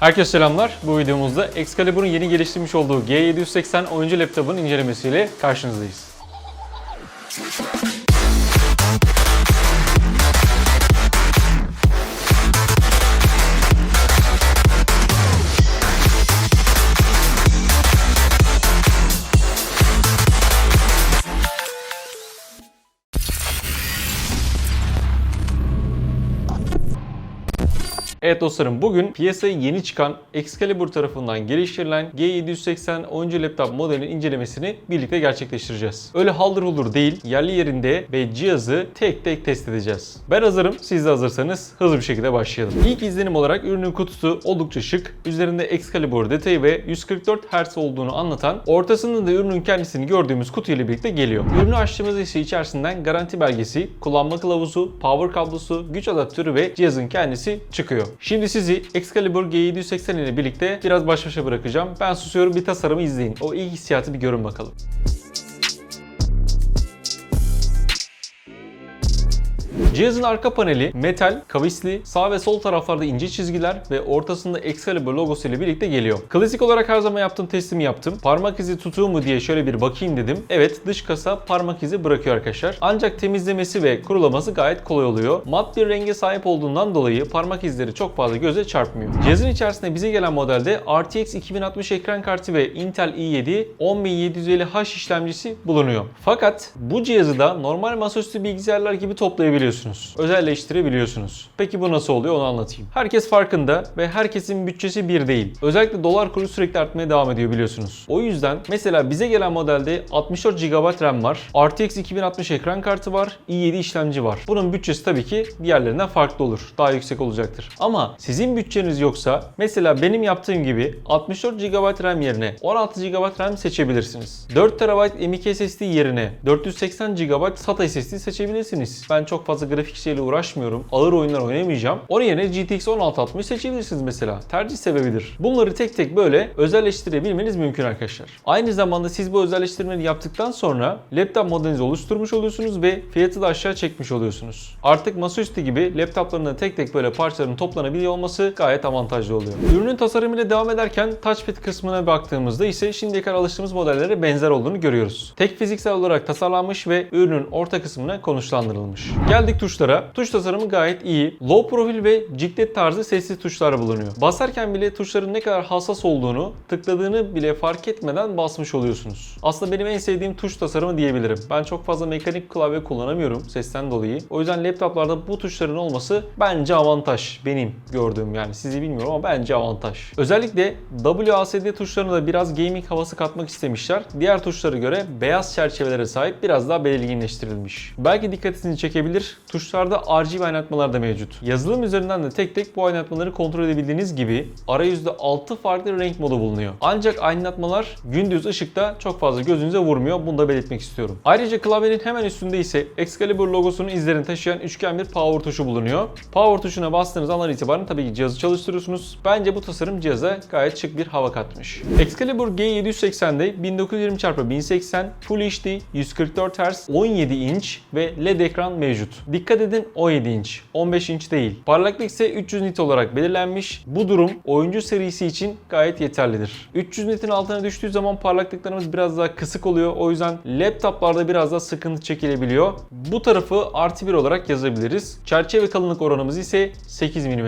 Herkese selamlar. Bu videomuzda Excalibur'un yeni geliştirmiş olduğu G780 oyuncu laptopun incelemesiyle karşınızdayız. Evet dostlarım bugün piyasaya yeni çıkan Excalibur tarafından geliştirilen G780 oyuncu laptop modelinin incelemesini birlikte gerçekleştireceğiz. Öyle haldır huldur değil, yerli yerinde ve cihazı tek tek test edeceğiz. Ben hazırım, siz de hazırsanız hızlı bir şekilde başlayalım. İlk izlenim olarak ürünün kutusu oldukça şık. Üzerinde Excalibur detayı ve 144 Hz olduğunu anlatan, ortasında da ürünün kendisini gördüğümüz kutu ile birlikte geliyor. Ürünü açtığımızda ise içerisinden garanti belgesi, kullanma kılavuzu, power kablosu, güç adaptörü ve cihazın kendisi çıkıyor. Şimdi sizi Excalibur G780 ile birlikte biraz baş başa bırakacağım. Ben susuyorum bir tasarımı izleyin. O ilk hissiyatı bir görün bakalım. Cihazın arka paneli metal, kavisli, sağ ve sol taraflarda ince çizgiler ve ortasında Excalibur logosu ile birlikte geliyor. Klasik olarak her zaman yaptığım testimi yaptım. Parmak izi tutuyor mu diye şöyle bir bakayım dedim. Evet dış kasa parmak izi bırakıyor arkadaşlar. Ancak temizlemesi ve kurulaması gayet kolay oluyor. Mat bir renge sahip olduğundan dolayı parmak izleri çok fazla göze çarpmıyor. Cihazın içerisinde bize gelen modelde RTX 2060 ekran kartı ve Intel i7 10750H işlemcisi bulunuyor. Fakat bu cihazı da normal masaüstü bilgisayarlar gibi toplayabiliyorsunuz. Özelleştirebiliyorsunuz. Peki bu nasıl oluyor onu anlatayım. Herkes farkında ve herkesin bütçesi bir değil. Özellikle dolar kuru sürekli artmaya devam ediyor biliyorsunuz. O yüzden mesela bize gelen modelde 64 GB RAM var. RTX 2060 ekran kartı var. i7 işlemci var. Bunun bütçesi tabii ki diğerlerinden farklı olur. Daha yüksek olacaktır. Ama sizin bütçeniz yoksa mesela benim yaptığım gibi 64 GB RAM yerine 16 GB RAM seçebilirsiniz. 4 TB M.2 SSD yerine 480 GB SATA SSD seçebilirsiniz. Ben çok fazla grafik şeyle uğraşmıyorum. Ağır oyunlar oynamayacağım. Onun yerine GTX 1660 seçebilirsiniz mesela. Tercih sebebidir. Bunları tek tek böyle özelleştirebilmeniz mümkün arkadaşlar. Aynı zamanda siz bu özelleştirmeleri yaptıktan sonra laptop modelinizi oluşturmuş oluyorsunuz ve fiyatı da aşağı çekmiş oluyorsunuz. Artık masaüstü gibi laptoplarında tek tek böyle parçaların toplanabiliyor olması gayet avantajlı oluyor. Ürünün tasarımıyla devam ederken touchpad kısmına baktığımızda ise şimdiye kadar alıştığımız modellere benzer olduğunu görüyoruz. Tek fiziksel olarak tasarlanmış ve ürünün orta kısmına konuşlandırılmış. Geldik tuşlara. Tuş tasarımı gayet iyi. Low profil ve ciklet tarzı sessiz tuşlar bulunuyor. Basarken bile tuşların ne kadar hassas olduğunu tıkladığını bile fark etmeden basmış oluyorsunuz. Aslında benim en sevdiğim tuş tasarımı diyebilirim. Ben çok fazla mekanik klavye kullanamıyorum sesten dolayı. O yüzden laptoplarda bu tuşların olması bence avantaj. Benim gördüğüm yani sizi bilmiyorum ama bence avantaj. Özellikle WASD tuşlarına da biraz gaming havası katmak istemişler. Diğer tuşlara göre beyaz çerçevelere sahip biraz daha belirginleştirilmiş. Belki dikkatinizi çekebilir. Tuşlarda RGB aydınlatmalar da mevcut. Yazılım üzerinden de tek tek bu aydınlatmaları kontrol edebildiğiniz gibi arayüzde 6 farklı renk modu bulunuyor. Ancak aydınlatmalar gündüz ışıkta çok fazla gözünüze vurmuyor. Bunu da belirtmek istiyorum. Ayrıca klavyenin hemen üstünde ise Excalibur logosunun izlerini taşıyan üçgen bir power tuşu bulunuyor. Power tuşuna bastığınız andan itibaren tabii ki cihazı çalıştırıyorsunuz. Bence bu tasarım cihaza gayet şık bir hava katmış. Excalibur G780'de 1920x1080 Full HD 144 Hz 17 inç ve LED ekran mevcut. Dikkat edin 17 inç, 15 inç değil. Parlaklık ise 300 nit olarak belirlenmiş. Bu durum oyuncu serisi için gayet yeterlidir. 300 nitin altına düştüğü zaman parlaklıklarımız biraz daha kısık oluyor. O yüzden laptoplarda biraz daha sıkıntı çekilebiliyor. Bu tarafı artı 1 olarak yazabiliriz. Çerçeve kalınlık oranımız ise 8 mm.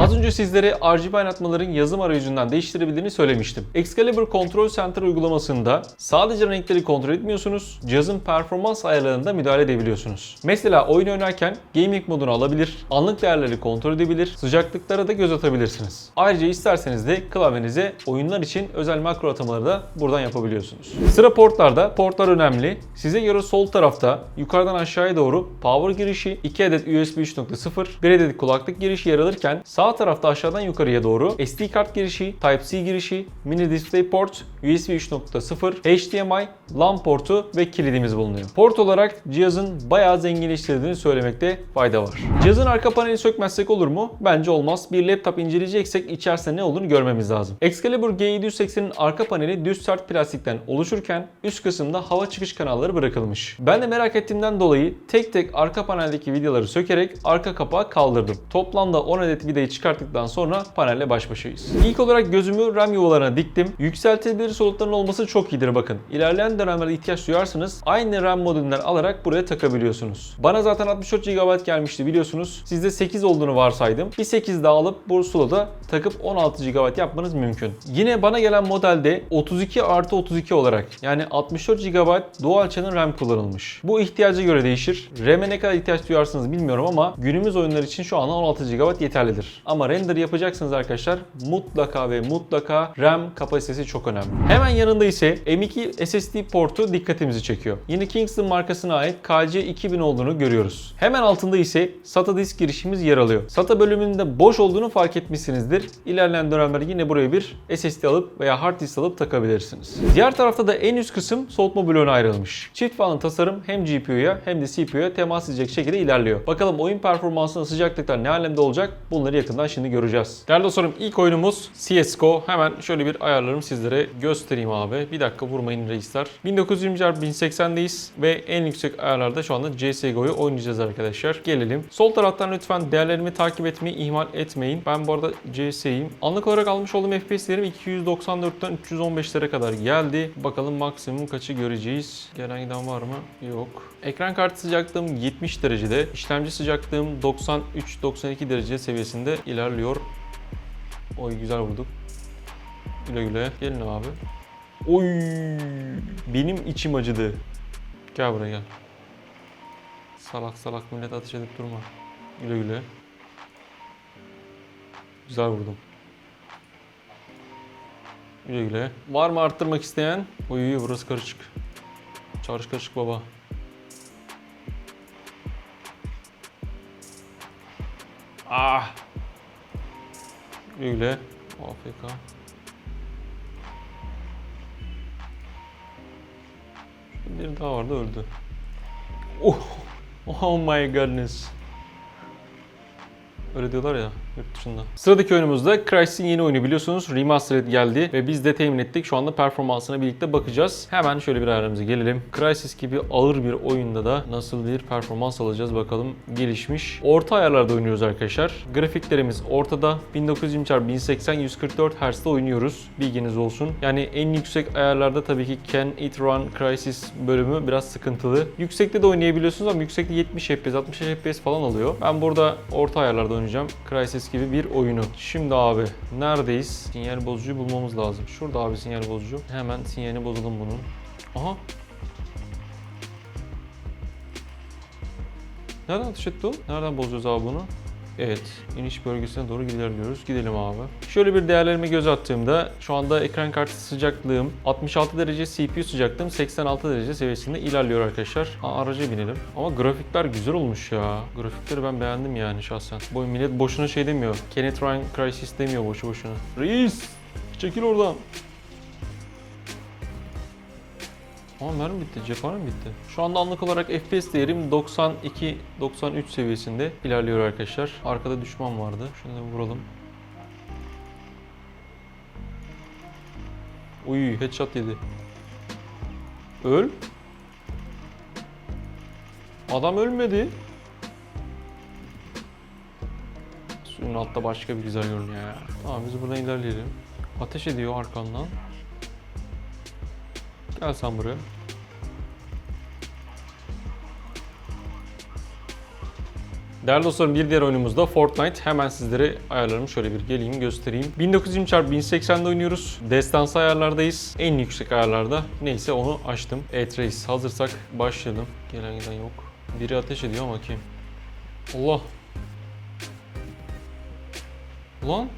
Az önce sizlere RGB aydınlatmaların yazım arayüzünden değiştirebildiğini söylemiştim. Excalibur Control Center uygulamasında sadece renkleri kontrol etmiyorsunuz, cihazın performans ayarlarında müdahale edebiliyorsunuz. Mesela oyun oynarken gaming modunu alabilir, anlık değerleri kontrol edebilir, sıcaklıklara da göz atabilirsiniz. Ayrıca isterseniz de klavyenize oyunlar için özel makro atamaları da buradan yapabiliyorsunuz. Sıra portlarda. Portlar önemli. Size göre sol tarafta yukarıdan aşağıya doğru power girişi, 2 adet USB 3.0, 1 adet kulaklık girişi yer alırken sağ tarafta aşağıdan yukarıya doğru SD kart girişi, Type-C girişi, mini display port, USB 3.0, HDMI, LAN portu ve kilidimiz bulunuyor. Port olarak cihazın bayağı zenginleştirdiğini söylemekte fayda var. Cihazın arka paneli sökmezsek olur mu? Bence olmaz. Bir laptop inceleyeceksek içerisinde ne olduğunu görmemiz lazım. Excalibur G780'in arka paneli düz sert plastikten oluşurken üst kısımda hava çıkış kanalları bırakılmış. Ben de merak ettiğimden dolayı tek tek arka paneldeki vidaları sökerek arka kapağı kaldırdım. Toplamda 10 adet vidayı çıkarttıktan sonra panelle baş başayız. İlk olarak gözümü RAM yuvalarına diktim. Yükseltilebilir solutların olması çok iyidir bakın. İlerleyen dönemlerde ihtiyaç duyarsanız aynı RAM modülünden alarak buraya takabiliyorsunuz. Bana zaten 64 GB gelmişti biliyorsunuz. Sizde 8 olduğunu varsaydım. Bir 8 daha alıp bu slota takıp 16 GB yapmanız mümkün. Yine bana gelen modelde 32 artı 32 olarak yani 64 GB Dual Channel RAM kullanılmış. Bu ihtiyaca göre değişir. RAM'e ne kadar ihtiyaç duyarsınız bilmiyorum ama günümüz oyunları için şu anda 16 GB yeterlidir. Ama render yapacaksınız arkadaşlar mutlaka ve mutlaka RAM kapasitesi çok önemli. Hemen yanında ise M2 SSD portu dikkatimizi çekiyor. Yine Kingston markasına ait KC 2000 olduğunu görüyoruz. Hemen altında ise SATA disk girişimiz yer alıyor. SATA bölümünde boş olduğunu fark etmişsinizdir. İlerleyen dönemlerde yine buraya bir SSD alıp veya hard disk alıp takabilirsiniz. Diğer tarafta da en üst kısım soğutma bloğuna ayrılmış. Çift fanlı tasarım hem GPU'ya hem de CPU'ya temas edecek şekilde ilerliyor. Bakalım oyun performansında sıcaklıklar ne alemde olacak bunları yakından şimdi göreceğiz. Değerli dostlarım ilk oyunumuz CSGO. Hemen şöyle bir ayarlarımı sizlere göstereyim abi. Bir dakika vurmayın reisler. 1920 1080'deyiz ve en yüksek ayarlarda şu anda CSGO'yu oynayacağız arkadaşlar. Gelelim. Sol taraftan lütfen değerlerimi takip etmeyi ihmal etmeyin. Ben bu arada CS'yim. Anlık olarak almış olduğum FPS'lerim 294'ten 315'lere kadar geldi. Bakalım maksimum kaçı göreceğiz. Gelen giden var mı? Yok. Ekran kartı sıcaklığım 70 derecede. İşlemci sıcaklığım 93-92 derece seviyesinde ilerliyor. Oy güzel vurduk. Güle güle. Gelin abi. Oy benim içim acıdı. Gel buraya gel. Salak salak millet ateş edip durma. Güle güle. Güzel vurdum. Güle güle. Var mı arttırmak isteyen? Oy burası karışık. Çarış karışık baba. Ah. Güle. AFK. Bir daha vardı öldü. Oh, oh my goodness. Öyle diyorlar ya yurt dışında. Sıradaki oyunumuzda Crysis'in yeni oyunu biliyorsunuz. Remastered geldi ve biz de temin ettik. Şu anda performansına birlikte bakacağız. Hemen şöyle bir ayarlarımıza gelelim. Crysis gibi ağır bir oyunda da nasıl bir performans alacağız bakalım gelişmiş. Orta ayarlarda oynuyoruz arkadaşlar. Grafiklerimiz ortada. 1920 1080 144 Hz'de oynuyoruz. Bilginiz olsun. Yani en yüksek ayarlarda tabii ki Can It Run Crysis bölümü biraz sıkıntılı. Yüksekte de oynayabiliyorsunuz ama yüksekte 70 FPS, 60 FPS falan alıyor. Ben burada orta ayarlarda oynayacağım. Crysis gibi bir oyunu. Şimdi abi neredeyiz? Sinyal bozucuyu bulmamız lazım. Şurada abi sinyal bozucu. Hemen sinyalini bozalım bunun. Aha. Nereden atış etti o? Nereden bozuyoruz abi bunu? Evet, iniş bölgesine doğru ilerliyoruz. Gidelim abi. Şöyle bir değerlerime göz attığımda şu anda ekran kartı sıcaklığım 66 derece, CPU sıcaklığım 86 derece seviyesinde ilerliyor arkadaşlar. Aa, araca binelim. Ama grafikler güzel olmuş ya. Grafikleri ben beğendim yani şahsen. Bu millet boşuna şey demiyor. Kenneth Ryan Crisis demiyor boşu boşuna. Reis! Çekil oradan. Ama mermi bitti, cephane mi bitti? Şu anda anlık olarak FPS değerim 92-93 seviyesinde ilerliyor arkadaşlar. Arkada düşman vardı. Şunu da vuralım. Uy, headshot yedi. Öl. Adam ölmedi. Suyun altta başka bir güzel görünüyor ya. Tamam biz buradan ilerleyelim. Ateş ediyor arkandan. Gel sen buraya. Değerli dostlarım bir diğer oyunumuzda Fortnite. Hemen sizlere ayarlarımı şöyle bir geleyim göstereyim. 1920 x 1080'de oynuyoruz. Destansı ayarlardayız. En yüksek ayarlarda. Neyse onu açtım. Reis hazırsak başlayalım. Gelen giden yok. Biri ateş ediyor ama kim? Allah. Ulan.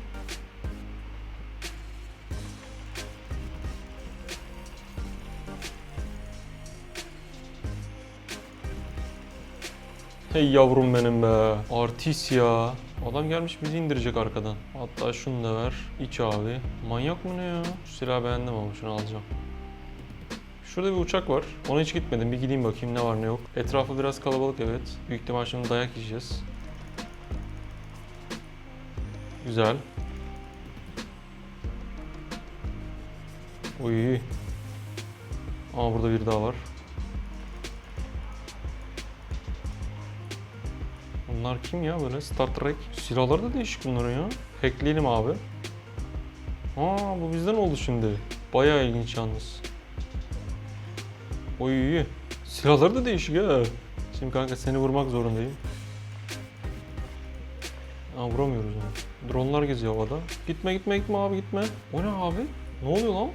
Hey yavrum benim be. Artist ya. Adam gelmiş bizi indirecek arkadan. Hatta şunu da ver. İç abi. Manyak mı ne ya? Şu silahı beğendim ama şunu alacağım. Şurada bir uçak var. Ona hiç gitmedim. Bir gideyim bakayım ne var ne yok. Etrafı biraz kalabalık evet. Büyük ihtimal şimdi dayak yiyeceğiz. Güzel. Uy. Aa burada bir daha var. Bunlar kim ya böyle Star Trek? Silahları da değişik bunların ya. Hackleyelim abi. Aa bu bizden oldu şimdi. Bayağı ilginç yalnız. Oy silahları da değişik ha. Şimdi kanka seni vurmak zorundayım. Aa vuramıyoruz yani. Dronlar geziyor havada. Gitme gitme gitme abi gitme. O ne abi? Ne oluyor lan?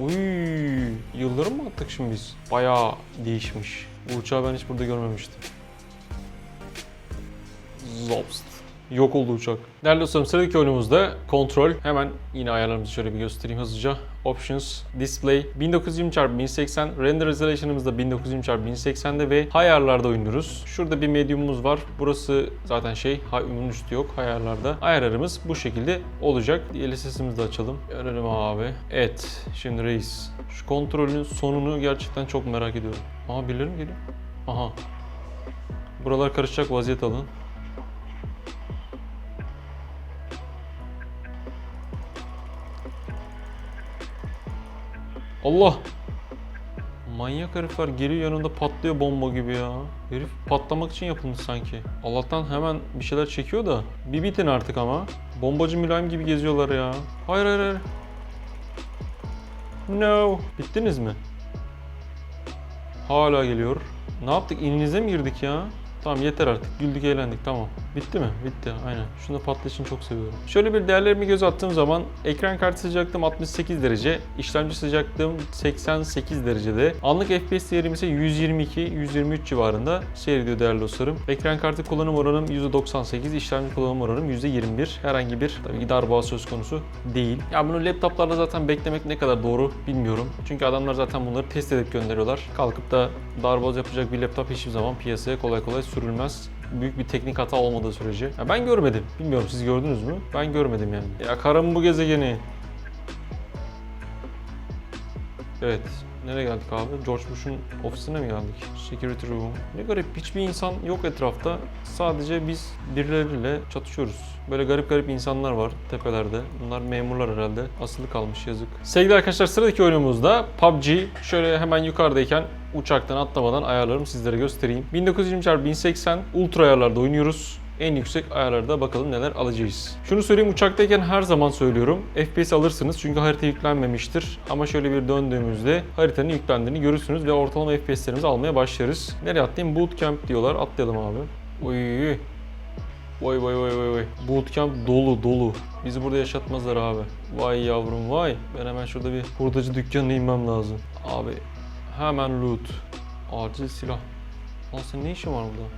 Uy, yıldırım mı attık şimdi biz? Bayağı değişmiş. Bu uçağı ben hiç burada görmemiştim. Zopst. Yok oldu uçak. Değerli dostlarım sıradaki oyunumuzda kontrol. Hemen yine ayarlarımızı şöyle bir göstereyim hızlıca. Options, Display 1920x1080, Render Resolution'ımız da 1920x1080'de ve ayarlarda oynuyoruz. Şurada bir medium'umuz var. Burası zaten şey, bunun üstü yok ayarlarda. Ayarlarımız bu şekilde olacak. DLSS'imizi de açalım. Görelim abi. Evet, şimdi reis. Şu kontrolün sonunu gerçekten çok merak ediyorum. Aha birileri mi geliyor? Aha. Buralar karışacak vaziyet alın. Allah! Manyak herifler geliyor yanında patlıyor bomba gibi ya. Herif patlamak için yapılmış sanki. Allah'tan hemen bir şeyler çekiyor da. Bir bitin artık ama. Bombacı mülayim gibi geziyorlar ya. Hayır hayır hayır. No. Bittiniz mi? Hala geliyor. Ne yaptık? İninize mi girdik ya? Tamam yeter artık. Güldük eğlendik tamam. Bitti mi? Bitti aynen. Şunu da patlayışını çok seviyorum. Şöyle bir değerlerimi göz attığım zaman ekran kartı sıcaklığım 68 derece, işlemci sıcaklığım 88 derecede. Anlık FPS değerim ise 122-123 civarında seyrediyor değerli dostlarım. Ekran kartı kullanım oranım %98, işlemci kullanım oranım %21. Herhangi bir tabii ki darboğaz söz konusu değil. Ya bunu laptoplarda zaten beklemek ne kadar doğru bilmiyorum. Çünkü adamlar zaten bunları test edip gönderiyorlar. Kalkıp da darboğaz yapacak bir laptop hiçbir zaman piyasaya kolay kolay sürülmez büyük bir teknik hata olmadığı sürece. Ya ben görmedim. Bilmiyorum siz gördünüz mü? Ben görmedim yani. Ya karım bu gezegeni. Evet. Nereye geldik abi? George Bush'un ofisine mi geldik? Security room. Ne garip hiçbir insan yok etrafta. Sadece biz birileriyle çatışıyoruz. Böyle garip garip insanlar var tepelerde. Bunlar memurlar herhalde. Asılı kalmış yazık. Sevgili arkadaşlar sıradaki oyunumuzda PUBG. Şöyle hemen yukarıdayken uçaktan atlamadan ayarlarımı sizlere göstereyim. 1920x1080 ultra ayarlarda oynuyoruz en yüksek ayarlarda bakalım neler alacağız. Şunu söyleyeyim uçaktayken her zaman söylüyorum. FPS alırsınız çünkü harita yüklenmemiştir. Ama şöyle bir döndüğümüzde haritanın yüklendiğini görürsünüz ve ortalama FPS'lerimizi almaya başlarız. Nereye atlayayım? Bootcamp diyorlar. Atlayalım abi. Uy. Vay vay vay vay vay. Bootcamp dolu dolu. Bizi burada yaşatmazlar abi. Vay yavrum vay. Ben hemen şurada bir hurdacı dükkanına inmem lazım. Abi hemen loot. Acil silah. Lan senin ne işin var burada?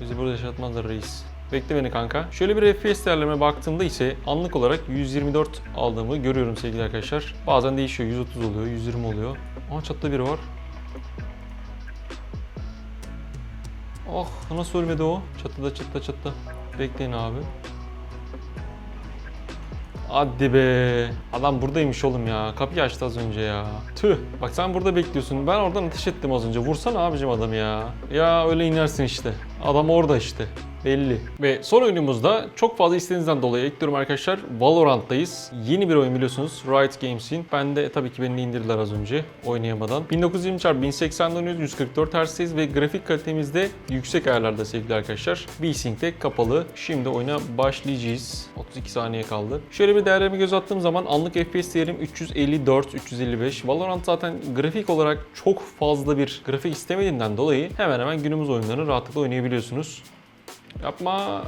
Bizi burada yaşatmazlar reis. Bekle beni kanka. Şöyle bir FPS değerlerime baktığımda ise anlık olarak 124 aldığımı görüyorum sevgili arkadaşlar. Bazen değişiyor. 130 oluyor, 120 oluyor. Aa çatıda biri var. Oh nasıl ölmedi o? Çatıda çatıda çatıda. Bekleyin abi. Hadi be. Adam buradaymış oğlum ya. Kapıyı açtı az önce ya. Tüh. Bak sen burada bekliyorsun. Ben oradan ateş ettim az önce. Vursana abicim adamı ya. Ya öyle inersin işte. Adam orada işte. Belli. Ve son oyunumuzda çok fazla isteğinizden dolayı ekliyorum arkadaşlar. Valorant'tayız. Yeni bir oyun biliyorsunuz. Riot Games'in. Ben de tabii ki beni indirdiler az önce oynayamadan. 1920x1080'de oynuyoruz. 144 Hz'deyiz ve grafik kalitemiz de yüksek ayarlarda sevgili arkadaşlar. VSync de kapalı. Şimdi oyuna başlayacağız. 32 saniye kaldı. Şöyle bir değerlerime göz attığım zaman anlık FPS değerim 354-355. Valorant zaten grafik olarak çok fazla bir grafik istemediğinden dolayı hemen hemen günümüz oyunlarını rahatlıkla oynayabiliyorsunuz. Yapma.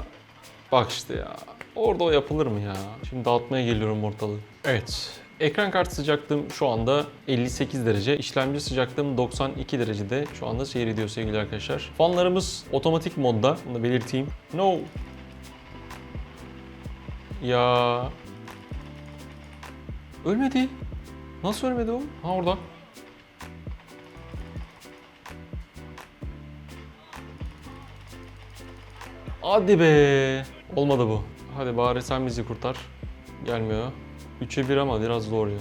Bak işte ya. Orada o yapılır mı ya? Şimdi dağıtmaya geliyorum ortalığı. Evet. Ekran kartı sıcaklığım şu anda 58 derece. İşlemci sıcaklığım 92 derecede. Şu anda seyrediyor sevgili arkadaşlar. Fanlarımız otomatik modda. Bunu belirteyim. No. Ya. Ölmedi. Nasıl ölmedi o? Ha orada. Hadi be. Olmadı bu. Hadi bari sen bizi kurtar. Gelmiyor. 3'e 1 ama biraz zor ya.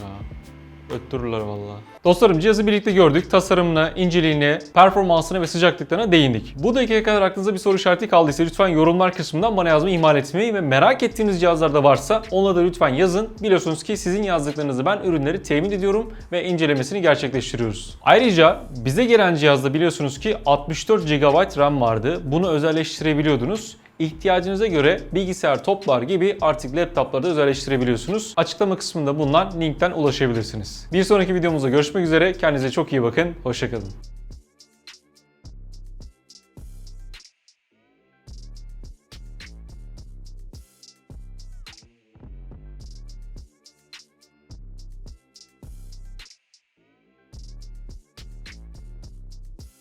Öttürürler valla. Dostlarım cihazı birlikte gördük. Tasarımına, inceliğine, performansına ve sıcaklıklarına değindik. Bu dakika kadar aklınızda bir soru işareti kaldıysa lütfen yorumlar kısmından bana yazmayı ihmal etmeyin ve merak ettiğiniz cihazlar da varsa onları da lütfen yazın. Biliyorsunuz ki sizin yazdıklarınızı ben ürünleri temin ediyorum ve incelemesini gerçekleştiriyoruz. Ayrıca bize gelen cihazda biliyorsunuz ki 64 GB RAM vardı. Bunu özelleştirebiliyordunuz. İhtiyacınıza göre bilgisayar toplar gibi artık laptoplarda özelleştirebiliyorsunuz. Açıklama kısmında bulunan linkten ulaşabilirsiniz. Bir sonraki videomuzda görüşmek üzere. Kendinize çok iyi bakın. Hoşçakalın.